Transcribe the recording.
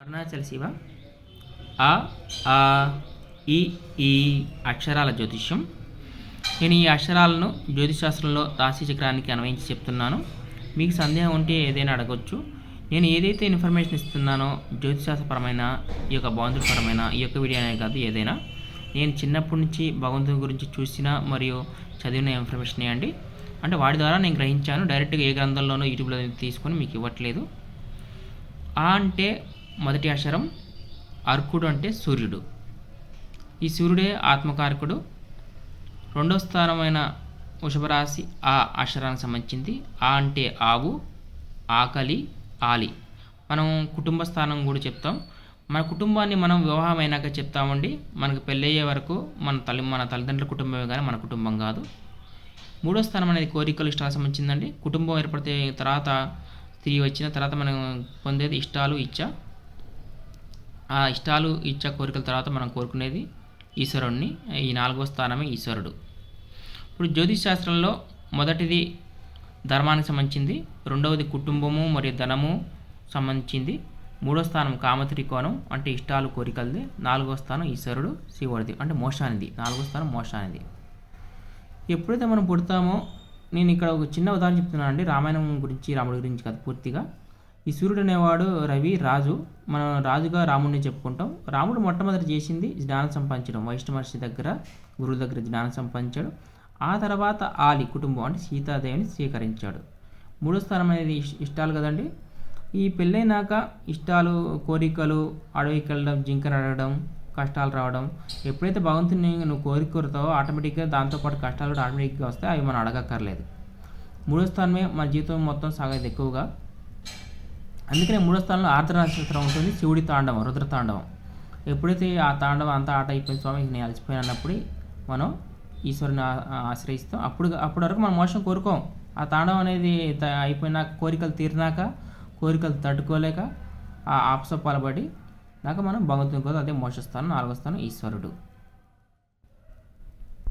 అరుణాచల్ శివ. ఆ ఆ ఈ ఈ అక్షరాల జ్యోతిష్యం. నేను ఈ అక్షరాలను జ్యోతిశాస్త్రంలో రాశి చక్రానికి అన్వయించి చెప్తున్నాను. మీకు సందేహం ఉంటే ఏదైనా అడగొచ్చు. నేను ఏదైతే ఇన్ఫర్మేషన్ ఇస్తున్నానో జ్యోతిశాస్త్రపరమైన ఈ యొక్క భగవంతుడిపరమైన ఈ యొక్క వీడియో అనే కాదు ఏదైనా నేను చిన్నప్పటి నుంచి భగవంతుని గురించి చూసిన మరియు చదివిన ఇన్ఫర్మేషన్ అండి. అంటే వాటి ద్వారా నేను గ్రహించాను. డైరెక్ట్గా ఏ గ్రంథంలోనో యూట్యూబ్లో తీసుకొని మీకు ఇవ్వట్లేదు. ఆ అంటే మొదటి అక్షరం అర్కుడు అంటే సూర్యుడు. ఈ సూర్యుడే ఆత్మకారకుడు. రెండో స్థానమైన వృషభరాశి ఆ అక్షరానికి సంబంధించింది. ఆ అంటే ఆవు ఆకలి ఆలి. మనం కుటుంబ స్థానం కూడా చెప్తాం. మన కుటుంబాన్ని మనం వివాహం అయినాక చెప్తామండి. మనకు పెళ్ళయ్యే వరకు మన తల్లి మన తల్లిదండ్రుల కుటుంబమే కానీ మన కుటుంబం కాదు. మూడో స్థానం అనేది కోరికలు ఇష్టాలకు సంబంధించిందండి. కుటుంబం ఏర్పడితే తర్వాత తిరిగి వచ్చిన తర్వాత మనం పొందేది ఇష్టాలు ఇచ్చా. ఆ ఇష్టాలు ఇచ్చా కోరికల తర్వాత మనం కోరుకునేది ఈశ్వరుణ్ణి ఈ నాలుగో స్థానమే ఈశ్వరుడు. ఇప్పుడు జ్యోతిష్ శాస్త్రంలో మొదటిది ధర్మానికి సంబంధించింది రెండవది కుటుంబము మరియు ధనము సంబంధించింది మూడో స్థానం కామత్రికోణం అంటే ఇష్టాలు కోరికలది నాలుగో స్థానం ఈశ్వరుడు శివుడిది అంటే మోషానిది నాలుగో స్థానం మోషానిది ఎప్పుడైతే మనం పుడతామో నేను ఇక్కడ ఒక చిన్న ఉదాహరణ చెప్తున్నాను అండి రామాయణం గురించి రాముడి గురించి కాదు పూర్తిగా. ఈ సూర్యుడు అనేవాడు రవి రాజు. మనం రాజుగా రాముడిని చెప్పుకుంటాం. రాముడు మొట్టమొదటి చేసింది జ్ఞానం సంపాదించడం. వైష్ణవర్షి దగ్గర గురువు దగ్గర జ్ఞానం సంపాదించాడు. ఆ తర్వాత ఆలి కుటుంబం అంటే సీతాదేవిని స్వీకరించాడు. మూడో స్థానం అనేది ఇష్- ఇష్టాలు కదండి. ఈ పెళ్ళైనాక ఇష్టాలు కోరికలు అడవికి వెళ్ళడం జింకను అడగడం కష్టాలు రావడం ఎప్పుడైతే భగవంతుని నువ్వు కోరిక కోరుతావో ఆటోమేటిక్గా దాంతోపాటు కష్టాలు కూడా ఆటోమేటిక్గా వస్తాయి. అవి మనం అడగక్కర్లేదు. మూడో స్థానమే మన జీవితం మొత్తం సాగేది ఎక్కువగా. అందుకనే మూడో స్థానంలో ఆర్ద్ర నక్షత్రం ఉంటుంది. శివుడి తాండవం రుద్ర తాండవం. ఎప్పుడైతే ఆ తాండవం అంతా ఆట అయిపోయింది స్వామి నేను అలసిపోయాను అన్నప్పుడు మనం ఈశ్వరుని ఆశ్రయిస్తాం. అప్పుడు అప్పటి వరకు మనం మోసం కోరుకోం. ఆ తాండవం అనేది అయిపోయినాక కోరికలు తీరినాక కోరికలు తట్టుకోలేక ఆ ఆప్సపాలబడి నాకు మనం భగవంతుని కోసం అదే మోసస్థానం నాలుగో స్థానం ఈశ్వరుడు.